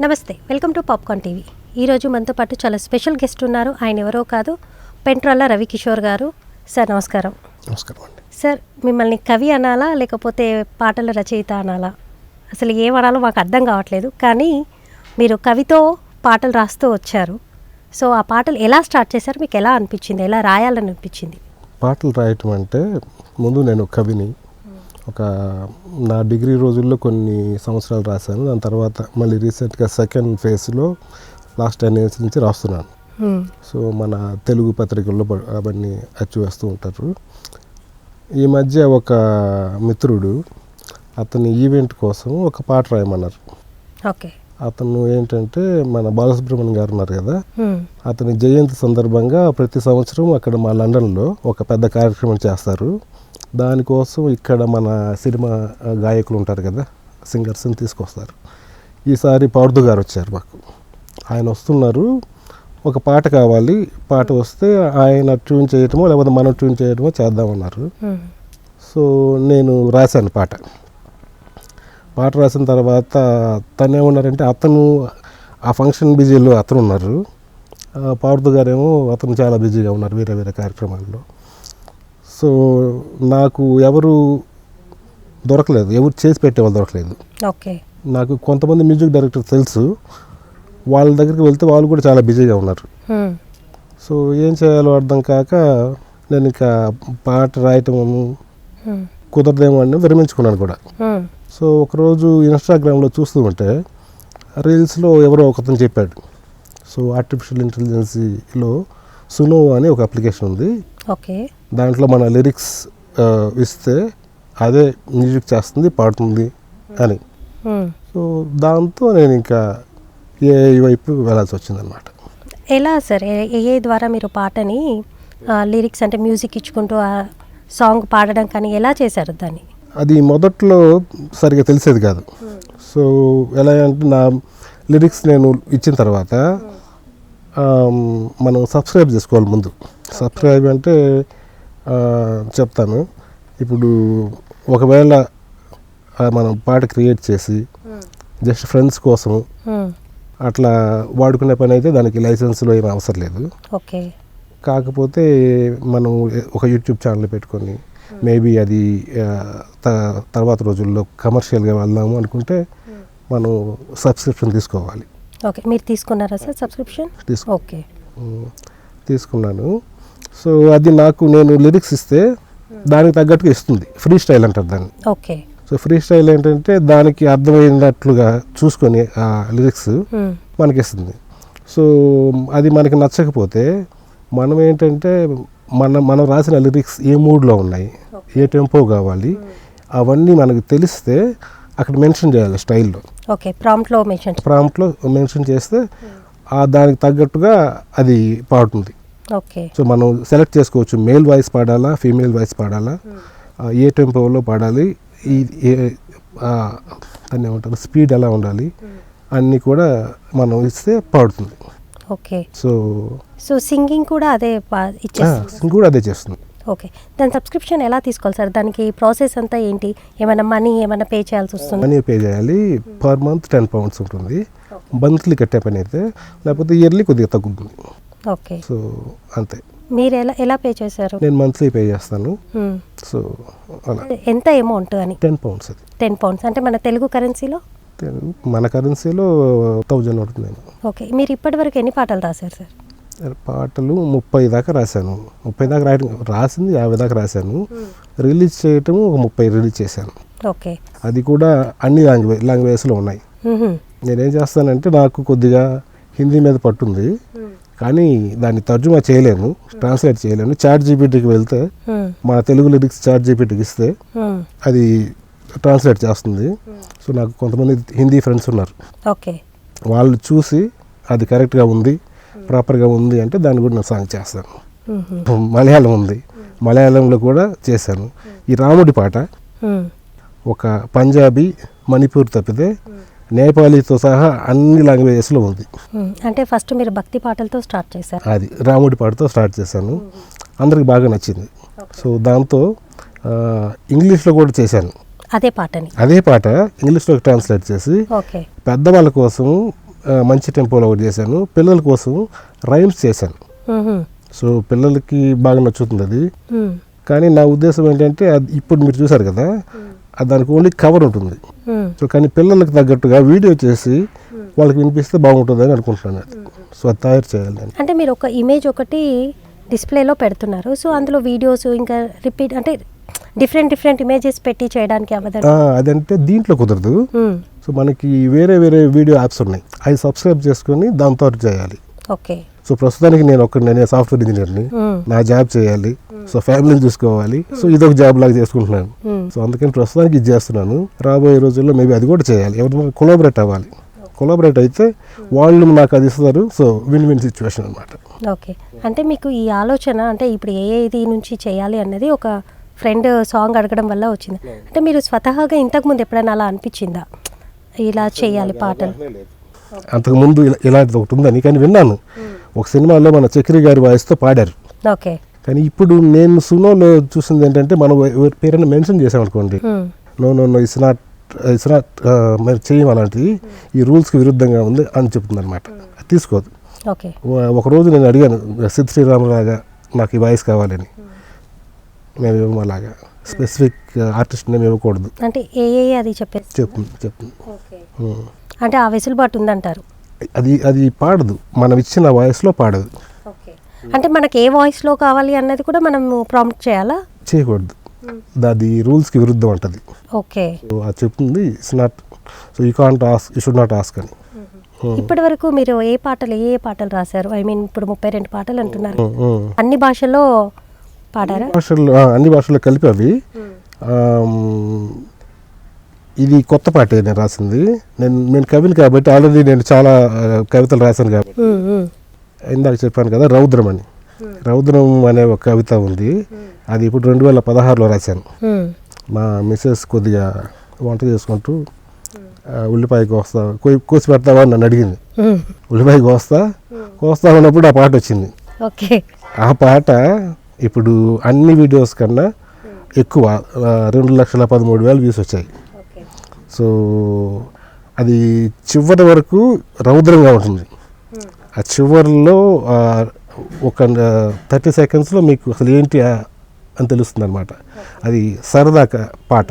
నమస్తే welcome to popcorn TV. ఈరోజు మనతో పాటు చాలా స్పెషల్ గెస్ట్ ఉన్నారు. ఆయన ఎవరో కాదు పెంట్రాల రవికిషోర్ గారు. సార్ నమస్కారం. నమస్కారం అండి. సార్ మిమ్మల్ని కవి అనాలా లేకపోతే పాటల రచయిత అనాలా? అసలు ఏమనాలో మాకు అర్థం కావట్లేదు కానీ మీరు కవితో పాటలు రాస్తూ వచ్చారు. సో ఆ పాటలు ఎలా స్టార్ట్ చేశారు? మీకు ఎలా అనిపించింది? ఎలా రాయాలని అనిపించింది? పాటలు రాయటం అంటే ముందు నేను కవిని ఒక నా డిగ్రీ రోజుల్లో కొన్ని సంవత్సరాలు రాశాను. దాని తర్వాత మళ్ళీ రీసెంట్గా సెకండ్ ఫేజ్లో లాస్ట్ టెన్ ఇయర్స్ నుంచి రాస్తున్నాను. సో మన తెలుగు పత్రికల్లో అవన్నీ అచ్చు వేస్తూ ఉంటారు. ఈ మధ్య ఒక మిత్రుడు అతని ఈవెంట్ కోసం ఒక పాట రాయమన్నారు. ఓకే. అతను ఏంటంటే మన బాలసుబ్రహ్మణ్యం గారు ఉన్నారు కదా. అతని జయంతి సందర్భంగా ప్రతి సంవత్సరం అక్కడ మా లండన్లో ఒక పెద్ద కార్యక్రమం చేస్తారు. దానికోసం ఇక్కడ మన సినిమా గాయకులు ఉంటారు కదా సింగర్స్ని తీసుకొస్తారు. ఈసారి పౌర్దు గారు వచ్చారు మాకు. ఆయన వస్తున్నారు. ఒక పాట కావాలి. పాట వస్తే ఆయన ట్యూన్ చేయటమో లేకపోతే మనం ట్యూన్ చేయటమో చేద్దామన్నారు. సో నేను రాశాను పాట. పాట రాసిన తర్వాత తను ఏమన్నారంటే అతను ఆ ఫంక్షన్ బిజీలో అతను ఉన్నారు పార్దు గారేమో అతను చాలా బిజీగా ఉన్నారు వేరే వేరే కార్యక్రమాల్లో. సో నాకు ఎవరు దొరకలేదు ఎవరు చేసి పెట్టేవాళ్ళు దొరకలేదు ఓకే నాకు కొంతమంది మ్యూజిక్ డైరెక్టర్ తెలుసు వాళ్ళ దగ్గరికి వెళ్తే వాళ్ళు కూడా చాలా బిజీగా ఉన్నారు. సో ఏం చేయాలో అర్థం కాక నేను ఇంకా పాట రాయటం. కుదరదేమో అని విరమించుకున్నాను కూడా. సో ఒకరోజు ఇన్స్టాగ్రామ్లో చూస్తూ ఉంటే రీల్స్లో ఎవరో ఒకతను చెప్పాడు సో ఆర్టిఫిషియల్ ఇంటెలిజెన్సీలో సునో అని ఒక అప్లికేషన్ ఉంది ఓకే. దాంట్లో మన లిరిక్స్ ఇస్తే అదే మ్యూజిక్ చేస్తుంది పాడుతుంది అని. సో దాంతో నేను ఇంకా ఏ వైపు వెళ్ళాల్సి వచ్చిందనమాట ఎలా సార్? ఏ- ద్వారా మీరు పాటని లిరిక్స్ అంటే మ్యూజిక్ ఇచ్చుకుంటూ ఆ సాంగ్ పాడడం కానీ ఎలా చేశారు దాన్ని? అది మొదట్లో సరిగా తెలిసేది కాదు. సో ఎలా అంటే నా లిరిక్స్ నేను ఇచ్చిన తర్వాత మనం సబ్స్క్రైబ్ చేసుకోవాలి ముందు. సబ్స్క్రైబ్ అంటే చెప్తాను. ఇప్పుడు ఒకవేళ మనం పాట క్రియేట్ చేసి జస్ట్ ఫ్రెండ్స్ కోసం. అట్లా వాడుకునే పని అయితే దానికి లైసెన్స్లో ఏమీ అవసరం లేదు. ఓకే. కాకపోతే మనం ఒక యూట్యూబ్ ఛానల్ పెట్టుకొని మేబీ అది తర్వాత రోజుల్లో కమర్షియల్గా వెళ్దాము అనుకుంటే మనం సబ్స్క్రిప్షన్ తీసుకోవాలి. ఓకే మీరు తీసుకున్నారా సార్ సబ్స్క్రిప్షన్? ఓకే. తీసుకున్నాను. సో అది నాకు నేను లిరిక్స్ ఇస్తే దానికి తగ్గట్టుగా ఇస్తుంది. ఫ్రీ స్టైల్ అంటారు దాన్ని. ఓకే. సో ఫ్రీ స్టైల్ ఏంటంటే దానికి అర్థమైనట్లుగా చూసుకొని ఆ లిరిక్స్. మనకి ఇస్తుంది సో అది మనకి నచ్చకపోతే మనం ఏంటంటే మన మనం రాసిన లిరిక్స్ ఏ మూడ్లో ఉన్నాయి ఏ టెంపో కావాలి అవన్నీ మనకు తెలిస్తే అక్కడ మెన్షన్ చేయాలి స్టైల్లో. ఓకే ప్రాంప్ట్లో మెన్షన్ ప్రాంప్ట్లో మెన్షన్ చేస్తే ఆ దానికి తగ్గట్టుగా అది పాడుతుంది. ఓకే. సో మనం సెలెక్ట్ చేసుకోవచ్చు మేల్ వాయిస్ పాడాలా ఫీమేల్ వాయిస్ పాడాలా ఆ, ఏ టెంపోలో పాడాలి ఈ దాన్ని ఏమంటారు స్పీడ్ ఎలా ఉండాలి అన్నీ కూడా మనం ఇస్తే పాడుతుంది. ఓకే. సో సో సింగింగ్ కూడా అదే పా- ఇచ్చేస్తుంది. సింగ్ కూడా అదే చేస్తుంది. ఓకే. దాని సబ్స్క్రిప్షన్ ఎలా తీసుకోవాలి సార్? దానికి ప్రాసెస్ అంతా ఏంటి? ఏమైనా మనీ ఏమైనా పే చేయాల్సి వస్తుంది? మనీ పే చేయాలి. పర్ మంత్ టెన్ పౌండ్స్ ఉంటుంది. మంత్లీ కట్టే పని అయితే లేకపోతే ఇయర్లీ కొద్దిగా తగ్గుతుంది. ఓకే. సో అంతే. మీరు ఎలా ఎలా పే చేశారు? నేను మంత్లీ పే చేస్తాను. సో అలా. ఎంత అమౌంట్ అని? టెన్ పౌండ్స్ అది. Ten pounds. అంటే మన తెలుగు కరెన్సీలో? మన కరెన్సీలో థౌజండ్ ఉంటుంది ఓకే. మీరు ఇప్పటివరకు ఎన్ని పాటలు రాశారు సార్? పాటలు ముప్పై దాకా రాశాను. ముప్పై దాకా రాయడం రాసింది యాభై దాకా రాశాను. రిలీజ్ చేయటం ఒక ముప్పై రిలీజ్ చేశాను. ఓకే. అది కూడా అన్ని లాంగ్వేజ్ లాంగ్వేజ్లో ఉన్నాయి. నేనేం చేస్తానంటే నాకు కొద్దిగా హిందీ మీద పట్టుంది. కానీ దాన్ని తర్జుమా చేయలేను ట్రాన్స్లేట్ చేయలేను. చాట్ జీపీటీకి వెళ్తే. మన తెలుగు లిరిక్స్ చాట్ జీపీటీకి ఇస్తే. అది ట్రాన్స్లేట్ చేస్తుంది. సో నాకు కొంతమంది హిందీ ఫ్రెండ్స్ ఉన్నారు. ఓకే. వాళ్ళు చూసి అది కరెక్ట్గా ఉంది ప్రాపర్గా ఉంది అంటే దాన్ని కూడా నేను సాంగ్ చేస్తాను. మలయాళం ఉంది. మలయాళంలో కూడా చేశాను. ఈ రాముడి పాట. ఒక పంజాబీ మణిపూర్ తప్పితే నేపాలీతో సహా అన్ని లాంగ్వేజెస్లో ఉంది. అంటే ఫస్ట్ మీరు భక్తి పాటలతో స్టార్ట్ చేశారు. అది రాముడి పాటతో స్టార్ట్ చేశాను. అందరికి బాగా నచ్చింది. సో దాంతో ఇంగ్లీష్లో కూడా చేశాను. అదే పాటని. అదే పాట ఇంగ్లీష్లోకి ట్రాన్స్లేట్ చేసి ఓకే. పెద్దవాళ్ళ కోసం మంచి టెంపోలో ఒకటి చేశాను. పిల్లల కోసం రైమ్స్ చేశాను. సో పిల్లలకి బాగా నచ్చుతుంది అది. కానీ నా ఉద్దేశం ఏంటంటే అది ఇప్పుడు మీరు చూసారు కదా దానికి ఓన్లీ కవర్ ఉంటుంది. సో కానీ పిల్లలకు తగ్గట్టుగా వీడియో చేసి వాళ్ళకి వినిపిస్తే బాగుంటుందని అనుకుంటున్నాను. అది. సో అది తయారు చేయాలి అంటే మీరు ఒక ఇమేజ్ ఒకటి డిస్ప్లేలో పెడుతున్నారు. సో అందులో వీడియోస్ ఇంకా రిపీట్ అంటే డిఫరెంట్ డిఫరెంట్ ఇమేజెస్ పెట్టి చేయడానికి అవ్వదు అదంటే దీంట్లో కుదరదు. సో మనకి వేరే వేరే వీడియో యాప్స్ ఉన్నాయి. అవి సబ్స్క్రైబ్ చేసుకొని దాంతో చేయాలి. ఓకే. సో ప్రస్తుతానికి నేను ఒక నేను సాఫ్ట్వేర్ ఇంజనీర్ని. నా జాబ్ చేయాలి. సో ఫ్యామిలీని చూసుకోవాలి. సో ఇదొక జాబ్ లాగా చేసుకుంటున్నాను. సో అందుకని ప్రస్తుతానికి ఇది చేస్తున్నాను. రాబోయే రోజుల్లో మేబీ అది కూడా చేయాలి. ఎవరైనా కొలాబరేట్ అవ్వాలి. కొలాబరేట్ అయితే వాళ్ళు నాకు అది ఇస్తారు. సో విన్ విన్ సిచ్యువేషన్ అనమాట ఓకే. అంటే మీకు ఈ ఆలోచన అంటే ఇప్పుడు ఏ ఏది నుంచి చేయాలి అన్నది ఒక ఫ్రెండ్ సాంగ్ అడగడం వల్ల వచ్చింది. అంటే మీరు స్వతహాగా ఇంతకుముందు ఎప్పుడైనా అలా అనిపించిందా? ఇలా చేయాలి పాటలు. అంతకుముందు ఇలా ఇలాంటిది ఒకటి ఉందని కానీ విన్నాను. ఒక సినిమాలో మన చక్రి గారి వాయిస్తో పాడారు. ఓకే. కానీ ఇప్పుడు నేను సునోలో చూసింది ఏంటంటే మనం ఎవరి పేరైనా మెన్షన్ చేసామనుకోండి. No no no it's not it's not మరి చేయం అలాంటిది. ఈ రూల్స్కి విరుద్ధంగా ఉంది అని చెప్తుంది అనమాట తీసుకోదు. ఓకే. ఒక- ఒక రోజు నేను అడిగాను సిద్ శ్రీరామలాగా నాకు ఈ వాయిస్ కావాలని. మేము ఇవ్వము అలాగా. స్పెసిఫిక్ ఆర్టిస్ట్ నేమ్ ఇవ్వకూడదు అంటే ఏ ఏ అది చెప్పేసి చెప్తుంది చెప్తుంది. అంటే ఆ వెసులుబాటు ఉందంటారు. అది అది పాడదు. మనం ఇచ్చిన వాయిస్లో పాడదు. అంటే మనకి ఏ వాయిస్లో కావాలి అన్నది కూడా మనం ప్రాంప్ట్ చేయాలా? చేయకూడదు. అది రూల్స్కి విరుద్ధం ఉంటుంది ఓకే. అది చెప్తుంది it's not so you can't ask you should not ask అని. ఇప్పటి వరకు మీరు ఏ పాటలు ఏ పాటలు రాశారు? ఐ మీన్ ఇప్పుడు ముప్పై రెండు పాటలు అంటున్నారు. అన్ని భాషల్లో పాడారా? భాషల్లో అన్ని భాషల్లో కలిపి అవి. ఇది కొత్త పాటే నేను రాసింది. నేను నేను కవిని కాబట్టి ఆల్రెడీ నేను చాలా కవితలు రాశాను కాబట్టి. ఇందాక చెప్పాను కదా రౌద్రం అని. రౌద్రం అనే ఒక కవిత ఉంది. అది ఇప్పుడు రెండు వేల పదహారులో రాశాను. మా మిస్సెస్ కొద్దిగా వంట చేసుకుంటూ ఉల్లిపాయ కోస్తా కోయి- కోసి పెడతావా అని నన్ను అడిగింది. ఉల్లిపాయ కోస్తా కోస్తా ఉన్నప్పుడు ఆ పాట వచ్చింది. ఓకే. ఆ పాట ఇప్పుడు అన్ని వీడియోస్ కన్నా ఎక్కువ రెండు లక్షల పదమూడు వేలు వ్యూస్ వచ్చాయి. సో అది చివరి వరకు రౌద్రంగా ఉంటుంది. ఆ చివరిలో ఒక థర్టీ సెకండ్స్లో మీకు అసలు ఏంటి అని తెలుస్తుంది అనమాట అది సరదా పాట.